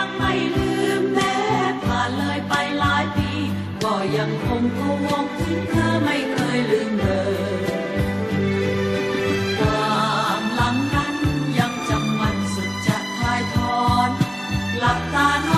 ยังไม่ลืมแม้ผ่านเลยไปหลายปี ก็ยังคงพวงถึงเธอไม่เคยลืมเลยความหลังนั้นยังจำมันสุดจะคลายทอน หลับตานอน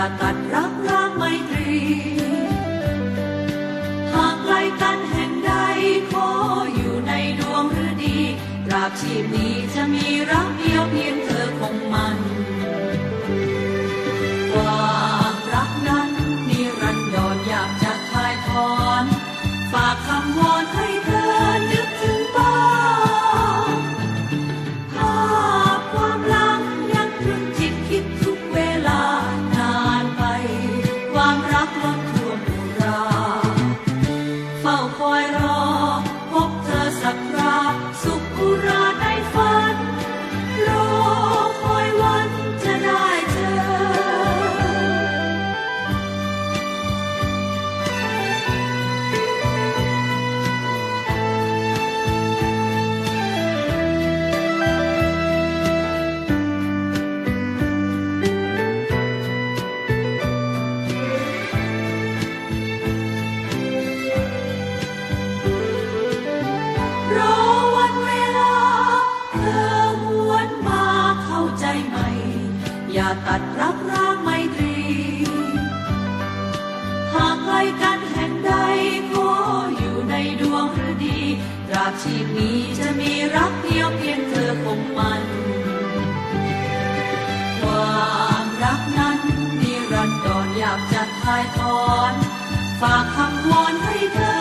อย่าตัดรักร้างไม่ตรี หากไกลกันแห่งใดขออยู่ในดวงฤดีตราบชีพนี้จะมีรัก ฝ้าคอยรอ อย่าตัดรักร้างไมตรี หากไกลกันแห่งใดขออยู่ในดวงฤดีตราบชีพนี้จะมีรักเดียวเพียงเธอคงมันความรักนั้นนิรันดรอยากจะทายทอน ฝากคำวอนให้เธอ